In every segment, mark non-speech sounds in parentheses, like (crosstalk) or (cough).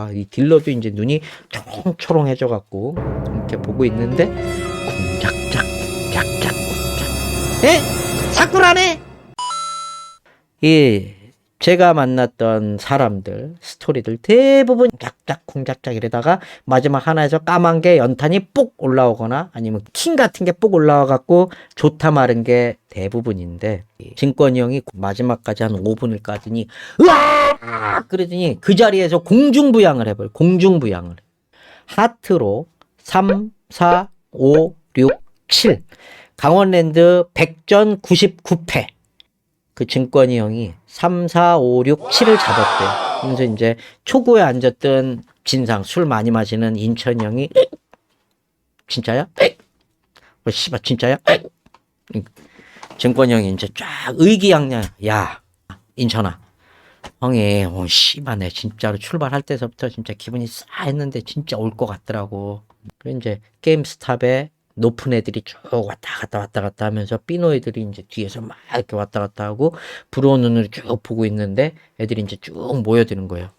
아, 이 딜러도 이제 눈이 초롱초롱해져 갖고 이렇게 보고 있는데 쿵짝짝 짝짝 쿵짝 에? 사쿠라네? 이 제가 만났던 사람들 스토리들 대부분 짝짝 쿵짝짝 이러다가 마지막 하나에서 까만 게 연탄이 뽁 올라오거나 아니면 킹 같은 게 뽁 올라와 갖고 좋다 마른 게 대부분인데 진권이 형이 마지막까지 한 5분을 까더니 으아! 그러더니 그 자리에서 공중부양을 해버려 공중부양을. 하트로 3 4 5 6 7 강원랜드 100전 99패 그 증권이 형이 3, 4, 5, 6, 7을 잡았대. 그래서 이제 초구에 앉았던 진상, 술 많이 마시는 인천 형이 진짜야? 뭐 씨발 진짜야? 증권이 형이 이제 쫙 의기양양 야 인천아 형이 어 씨발 내 진짜로 출발할 때서부터 진짜 기분이 싸했는데 진짜 올 것 같더라고. 그래 이제 게임 스탑에 높은 애들이 쭉 왔다 갔다 왔다 갔다 하면서 삐노 애들이 이제 뒤에서 막 이렇게 왔다 갔다 하고 부러운 눈으로 쭉 보고 있는데 애들이 이제 쭉 모여드는 거예요.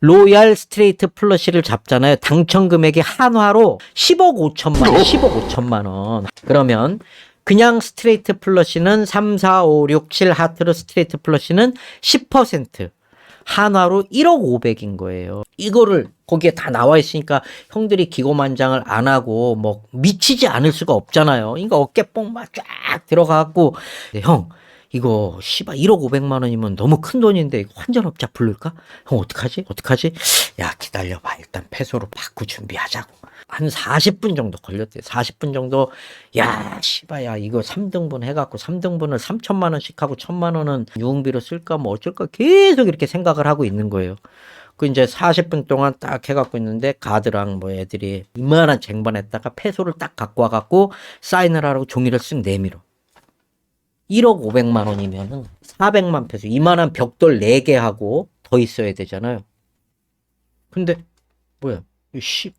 로얄 스트레이트 플러시를 잡잖아요. 당첨 금액이 한화로 10억 5천만 원, 10억 5천만 원. 그러면 그냥 스트레이트 플러시는 3, 4, 5, 6, 7 하트로 스트레이트 플러시는 10%. 한화로 1억 5백인 거예요. 이거를 거기에 다 나와 있으니까 형들이 기고만장을 안 하고 뭐 미치지 않을 수가 없잖아요. 그러니까 어깨뽕 막쫙 들어가고 네, 형 이거 씨발 1억 5백만 원이면 너무 큰 돈인데 이거 환전업자 부를까? 형 어떡하지? 어떡하지? 야 기다려봐 일단 패소로 바꾸 준비하자고. 한 40분 정도 걸렸대. 40분 정도 야 씨발 야 이거 3등분 해갖고 3등분을 3천만 원씩 하고 1천만 원은 유흥비로 쓸까 뭐 어쩔까 계속 이렇게 생각을 하고 있는 거예요. 그 이제 40분 동안 딱 해갖고 있는데 가드랑 뭐 애들이 이만한 쟁반에다가 패소를 딱 갖고 와갖고 사인을 하라고 종이를 쓱 내밀어. 1억 5백만 원이면은 400만 페소 이만한 벽돌 4개 하고 더 있어야 되잖아요. 근데 뭐야? 이 씨,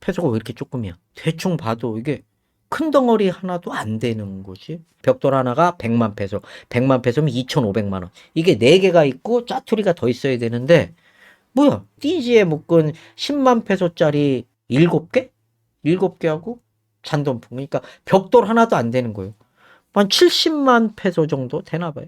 페소가 왜 이렇게 조금이야? 대충 봐도 이게 큰 덩어리 하나도 안 되는 거지. 벽돌 하나가 100만 페소. 100만 페소면 2,500만 원. 이게 4개가 있고 짜투리가 더 있어야 되는데 뭐야? 띠지에 묶은 10만 페소짜리 7개? 7개 하고 잔돈풍. 그러니까 벽돌 하나도 안 되는 거예요. 한 70만 페소 정도 되나 봐요.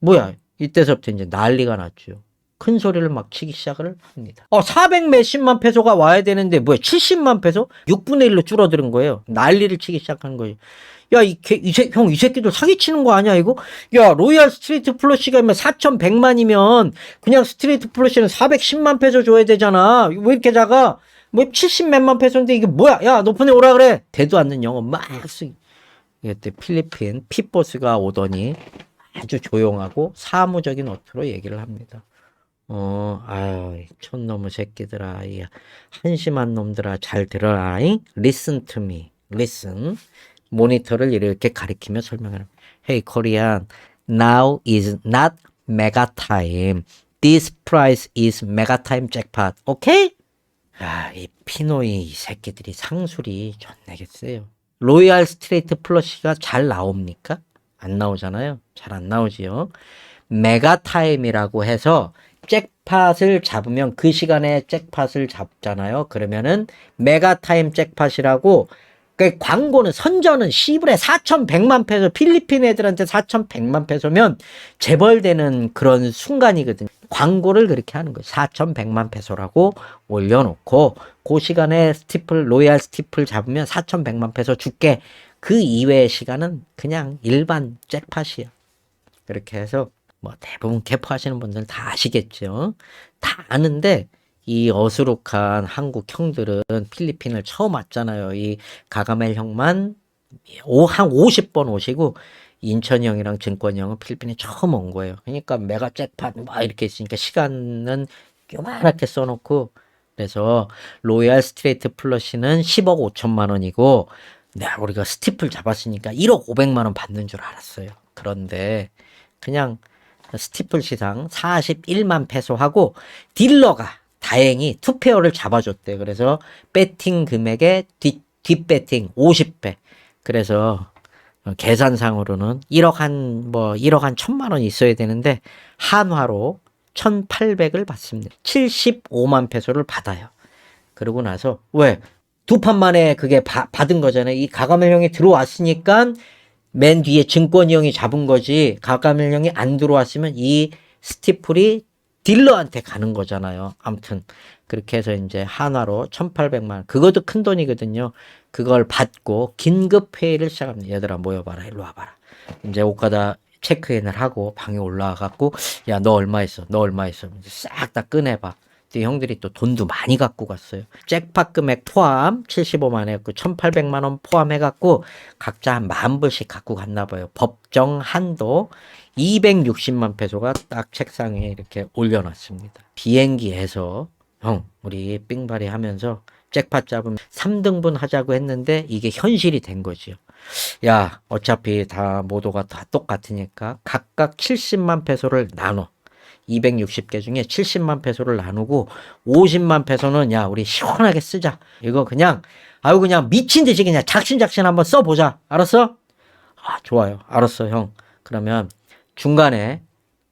뭐야? 이때서부터 이제 난리가 났죠. 큰 소리를 막 치기 시작을 합니다. 어, 400 몇십만 페소가 와야 되는데 뭐야? 70만 페소? 6분의 1로 줄어드는 거예요. 난리를 치기 시작한 거예요. 야, 이, 개, 이 새, 형, 이 새끼들 사기치는 거 아니야, 이거? 야, 로얄 스트레이트 플러시가 4,100만이면 그냥 스트레이트 플러시는 410만 페소 줘야 되잖아. 왜 이렇게 작아? 뭐 70 몇만 페소인데 이게 뭐야? 야, 높은 애 오라 그래. 대도 않는 영어 막 쓰기. 이때 필리핀 핏보스가 오더니 아주 조용하고 사무적인 어투로 얘기를 합니다. 어, 아유, 촌놈의 새끼들아, 이 한심한 놈들아, 잘 들어라, 잉? Listen to me, listen. 모니터를 이렇게 가리키며 설명을 합니다. Hey, Korean, now is not mega time. This price is mega time jackpot, okay? 아, 이 피노이 이 새끼들이 상술이 존내겠어요. 로얄 스트레이트 플러시가 잘 나옵니까? 안 나오잖아요. 잘 안 나오지요. 메가타임이라고 해서 잭팟을 잡으면 그 시간에 잭팟을 잡잖아요. 그러면은 메가타임 잭팟이라고 그 광고는 선전은 시불에 4,100만 페소 필리핀 애들한테 4,100만 페소면 재벌되는 그런 순간이거든요. 광고를 그렇게 하는 거예요. 4,100만 페소라고 올려놓고 그 시간에 스티플 로얄 스티플 잡으면 4,100만 페소 줄게. 그 이외의 시간은 그냥 일반 잭팟이야. 그렇게 해서 뭐 대부분 개포 하시는 분들 다 아시겠죠. 다 아는데 이 어수룩한 한국 형들은 필리핀을 처음 왔잖아요. 이 가가멜 형만 오- 한 50번 오시고 인천 형이랑 증권 형은 필리핀에 처음 온 거예요. 그러니까 메가 잭팟 막 이렇게 있으니까 시간은 요만하게 써놓고 그래서 로얄 스트레이트 플러시는 10억 5천만 원이고 네, 우리가 스티플 잡았으니까 1억 5백만 원 받는 줄 알았어요. 그런데 그냥 스티플 시상 41만 페소 하고 딜러가 다행히 투페어를 잡아줬대. 그래서 배팅 금액의 뒷, 뒷배팅 50배. 그래서 어, 계산상으로는 1억 한, 뭐, 1억 한 천만 원 있어야 되는데, 한화로 1,800을 받습니다. 75만 페소를 받아요. 그러고 나서 왜? 두 판 만에 그게 바- 받은 거잖아요. 이 가가멜 형이 들어왔으니까 맨 뒤에 증권이 형이 잡은 거지. 형이 안 들어왔으면 이 스티플이 딜러한테 가는 거잖아요. 아무튼 그렇게 해서 이제 한화로 1,800만 원. 그것도 큰 돈이거든요. 그걸 받고 긴급 회의를 시작합니다. 얘들아 모여봐라. 일로 와봐라. 이제 오카다 체크인을 하고 방에 올라와 갖고 야 너 얼마 있어? 너 얼마 있어? 싹 다 꺼내봐. 근데 형들이 또 돈도 많이 갖고 갔어요. 잭팟 금액 포함 75만 원이었고 1,800만 원 포함해갖고 각자 한 만 불씩 갖고 갔나 봐요. 법정 한도 260만 페소가 딱 책상에 이렇게 올려놨습니다. 비행기에서 형 우리 삥바리 하면서 잭팟 잡으면 3등분 하자고 했는데 이게 현실이 된 거지요. 야 어차피 다 모두가 다 똑같으니까 각각 70만 페소를 나눠 260개 중에 70만 페소를 나누고 50만 페소는 야 우리 시원하게 쓰자. 이거 그냥 아유 그냥 미친 듯이 그냥 작신작신 한번 써보자. 알았어? 아 좋아요. 알았어 형. 그러면 중간에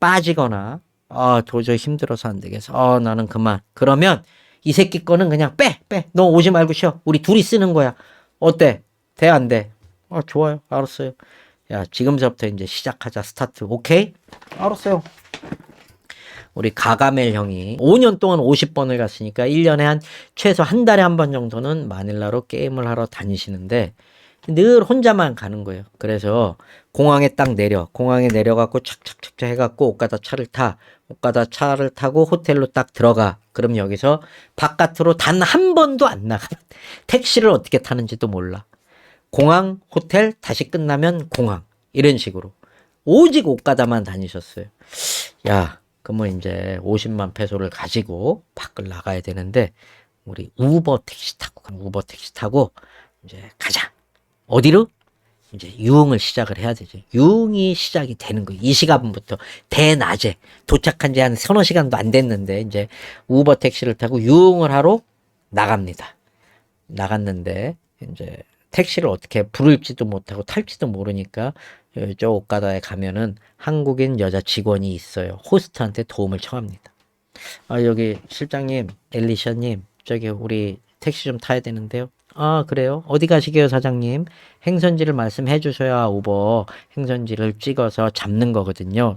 빠지거나 아 도저히 힘들어서 안 되겠어. 어 나는 그만. 그러면 이 새끼 거는 그냥 빼 빼 너 오지 말고 쉬어. 우리 둘이 쓰는 거야. 어때? 돼 안 돼? 아 좋아요. 알았어요. 야 지금서부터 이제 시작하자. 스타트. 오케이? 알았어요 우리 가가멜 형이 5년 동안 50번을 갔으니까 1년에 한 최소 한 달에 한 번 정도는 마닐라로 게임을 하러 다니시는데 늘 혼자만 가는 거예요. 그래서 공항에 딱 내려 공항에 내려갖고 착착착착 해갖고 오카다 차를 타 오카다 차를 타고 호텔로 딱 들어가 그럼 여기서 바깥으로 단 한 번도 안 나가 (laughs) 택시를 어떻게 타는지도 몰라 공항 호텔 다시 끝나면 공항 이런 식으로 오직 오카다만 다니셨어요. 야, 그러면 이제 50만 페소를 가지고 밖을 나가야 되는데 우리 우버 택시 타고 가- 우버 택시 타고 이제 가자. 어디로? 이제 유흥을 시작을 해야 되죠. 유흥이 시작이 되는 거예요. 이 시간부터 대낮에 도착한 지 한 서너 시간도 안 됐는데 이제 우버 택시를 타고 유흥을 하러 나갑니다. 나갔는데 이제 택시를 어떻게 부를지도 못하고 탈지도 모르니까 저 오카다에 가면은 한국인 여자 직원이 있어요. 호스트한테 도움을 청합니다. 아 여기 실장님, 엘리샤님, 저기 우리 택시 좀 타야 되는데요. 아 그래요? 어디 가시게요, 사장님? 행선지를 말씀해 주셔야 우버 행선지를 찍어서 잡는 거거든요.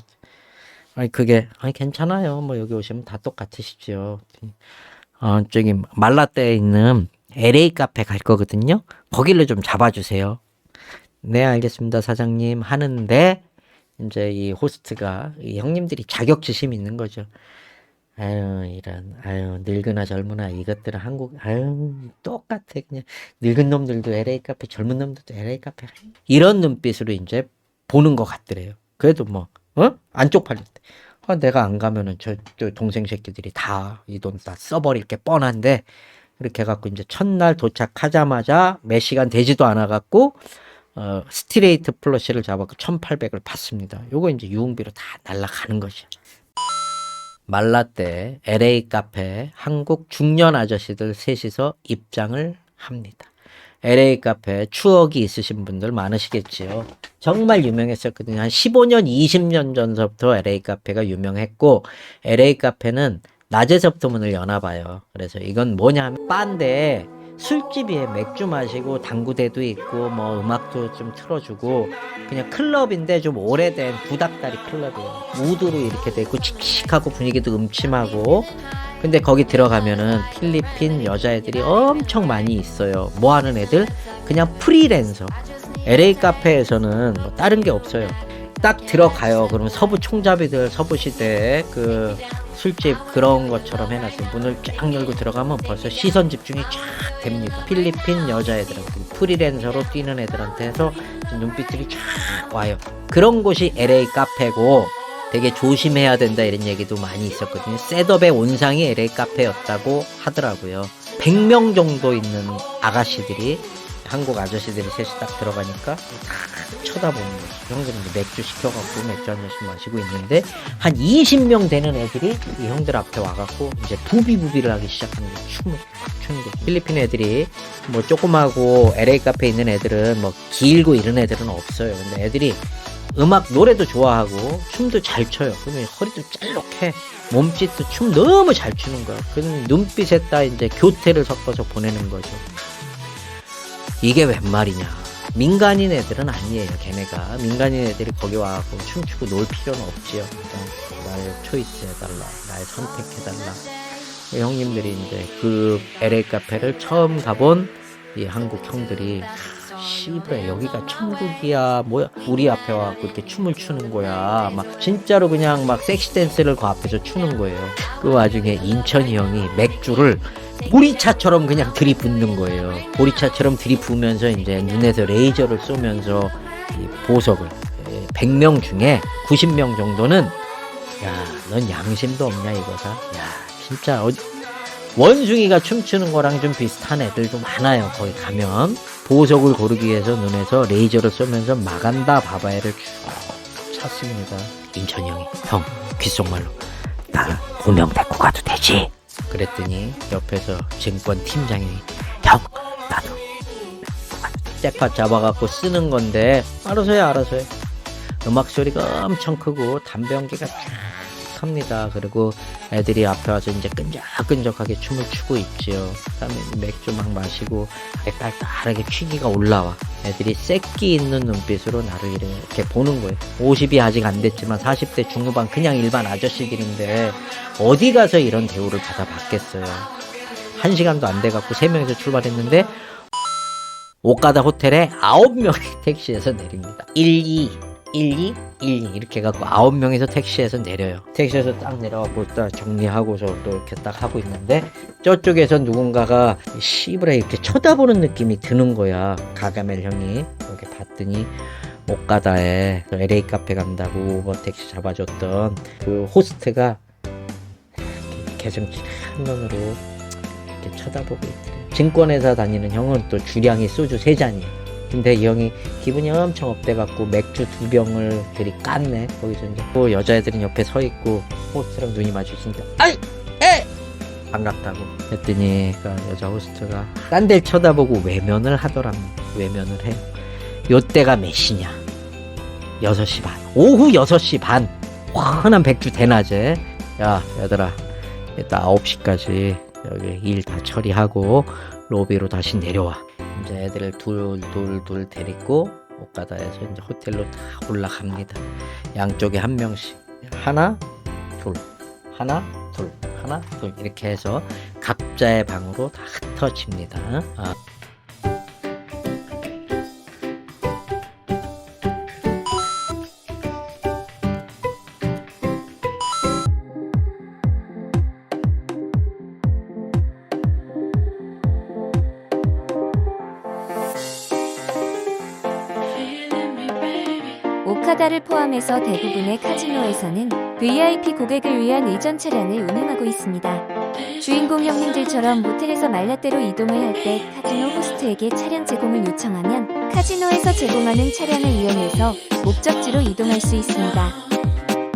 아니 그게 아니 괜찮아요. 뭐 여기 오시면 다 똑같으시죠. 어 저기 말라떼에 있는 LA 카페 갈 거거든요. 거기를 좀 잡아주세요. 네, 알겠습니다, 사장님. 하는데, 이제 이 호스트가, 이 형님들이 자격지심이 있는 거죠. 아유, 이런, 아유, 늙으나 젊으나 이것들은 한국, 아유, 똑같아. 그냥 늙은 놈들도 LA 카페, 젊은 놈들도 LA 카페. 이런 눈빛으로 이제 보는 것 같더래요. 그래도 뭐, 어? 안 쪽팔릴 때. 아, 내가 안 가면은 저, 저 동생 새끼들이 다 이 돈 다 써버릴 게 뻔한데, 이렇게 해갖고 이제 첫날 도착하자마자 몇 시간 되지도 않아갖고 어, 스트레이트 플러시를 잡았고 1800을 받습니다. 요거 이제 유흥비로 다 날라가는 것이죠. 말라떼 LA 카페 한국 중년 아저씨들 셋이서 입장을 합니다. LA 카페 추억이 있으신 분들 많으시겠지요. 정말 유명했었거든요. 한 15년, 20년 전서부터 LA 카페가 유명했고 LA 카페는 낮에서부터 문을 여나 봐요. 그래서 이건 뭐냐 하면 바인데 술집이에 맥주 마시고 당구대도 있고 뭐 음악도 좀 틀어주고 그냥 클럽인데 좀 오래된 구닥다리 클럽이에요. 우드로 이렇게 돼 있고 칙칙하고 분위기도 음침하고 근데 거기 들어가면은 필리핀 여자애들이 엄청 많이 있어요. 뭐 하는 애들? 그냥 프리랜서. LA 카페에서는 뭐 다른 게 없어요. 딱 들어가요. 그러면 서부 총잡이들 서부 시대 그 술집 그런 것처럼 해놨어요. 문을 쫙 열고 들어가면 벌써 시선 집중이 쫙 됩니다. 필리핀 여자애들한테 프리랜서로 뛰는 애들한테 해서 눈빛들이 쫙 와요. 그런 곳이 LA 카페고 되게 조심해야 된다 이런 얘기도 많이 있었거든요. 셋업의 온상이 LA 카페였다고 하더라고요. 100명 정도 있는 아가씨들이 한국 아저씨들이 셋이 딱 들어가니까 다 쳐다보는 거죠. 형들은 맥주 시켜갖고 맥주 한 잔씩 마시고 있는데 한 20명 되는 애들이 이 형들 앞에 와갖고 이제 부비부비를 하기 시작하는 거예요. 춤을 막 추는 거죠. 필리핀 애들이 뭐 조그마고 LA 카페에 있는 애들은 뭐 길고 이런 애들은 없어요. 근데 애들이 음악 노래도 좋아하고 춤도 잘 춰요. 그러면 허리도 짤록해. 몸짓도 춤 너무 잘 추는 거야. 그는 눈빛에다 이제 교태를 섞어서 보내는 거죠. 이게 웬 말이냐. 민간인 애들은 아니에요, 걔네가. 민간인 애들이 거기 와갖고 춤추고 놀 필요는 없지요. 그냥 날 초이스 해달라. 날 선택해달라. 형님들이 이제 그 LA 카페를 처음 가본 이 한국 형들이 씨부레 여기가 천국이야 뭐야 우리 앞에 와갖고 이렇게 춤을 추는 거야 막 진짜로 그냥 막 섹시 댄스를 그 앞에서 추는 거예요 그 와중에 인천이 형이 맥주를 보리차처럼 그냥 들이붓는 거예요 보리차처럼 들이부으면서 이제 눈에서 레이저를 쏘면서 이 보석을 100명 중에 90명 정도는 야 넌 양심도 없냐 이거사 야 진짜 어, 원숭이가 춤추는 거랑 좀 비슷한 애들도 많아요. 거기 가면 보석을 고르기 위해서 눈에서 레이저를 쏘면서 마간다 바바에를 쭉 찼습니다. 인천이 형이 형 귓속말로 나 고명 데리고 가도 되지? 그랬더니 옆에서 증권 팀장이 형 나도 잭팟 잡아갖고 쓰는 건데 알아서 해 알아서 해. 음악 소리가 엄청 크고 담배 연기가 쫙 합니다. 그리고 애들이 앞에 와서 이제 끈적끈적하게 춤을 추고 있지요. 그다음에 맥주 막 마시고 딸딸하게 취기가 올라와. 애들이 새끼 있는 눈빛으로 나를 이렇게 보는 거예요. 50이 아직 안 됐지만 40대 중후반 그냥 일반 아저씨들인데 어디 가서 이런 대우를 받아봤겠어요. 한 시간도 안 돼갖고 세 명이서 출발했는데 오카다 호텔에 아홉 명이 (laughs) 택시에서 내립니다. 1, 2, 1, 2, 1, 2 이렇게 해갖고 아홉 명이서 택시에서 내려요. 택시에서 딱 내려갖고 딱 정리하고서 또 이렇게 딱 하고 있는데 저쪽에서 누군가가 씨브레 이렇게 쳐다보는 느낌이 드는 거야. 가가멜 형이 이렇게 봤더니 오카다에 LA 카페 간다고 우버 택시 잡아줬던 그 호스트가 개성질한 눈으로 이렇게 쳐다보고 있더래. 증권회사 다니는 형은 또 주량이 소주 세 잔이에요. 근데 이 형이 기분이 엄청 업돼갖고 맥주 두 병을 들이 깠네. 거기서 이제 또 여자애들은 옆에 서 있고 호스트랑 눈이 마주치니까 아이 에 반갑다고 했더니 그 여자 호스트가 딴 데를 쳐다보고 외면을 하더랍니다. 외면을 해. 요때가 몇 시냐? 6시 반. 오후 6시 반. 환한 백주 대낮에 야 얘들아 이따 9시까지 여기 일 다 처리하고 로비로 다시 내려와. 이제 애들을 둘둘둘 데리고 오카다에서 이제 호텔로 다 올라갑니다. 양쪽에 한 명씩. 하나 둘. 하나 둘. 하나 둘. 이렇게 해서 각자의 방으로 다 흩어집니다. 아, 포함해서 대부분의 카지노에서는 VIP 고객을 위한 의전 차량을 운행하고 있습니다. 주인공 형님들처럼 모텔에서 말라떼로 이동을 할 때 카지노 호스트에게 차량 제공을 요청하면 카지노에서 제공하는 차량을 이용해서 목적지로 이동할 수 있습니다.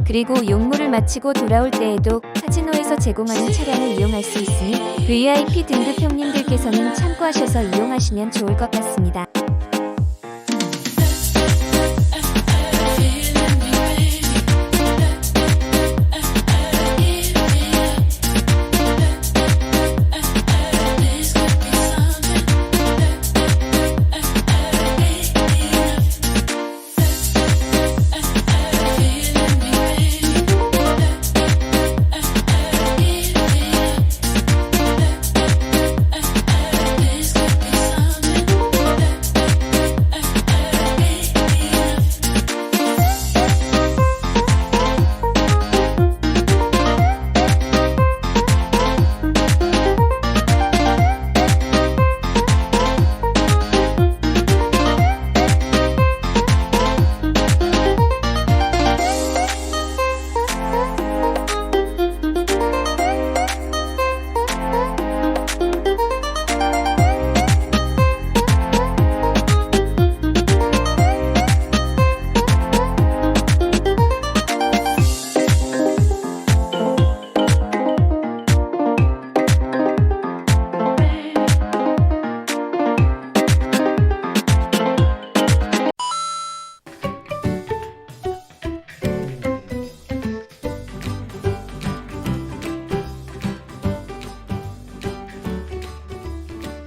그리고 용무를 마치고 돌아올 때에도 카지노에서 제공하는 차량을 이용할 수 있으니 VIP 등급 형님들께서는 참고하셔서 이용하시면 좋을 것 같습니다.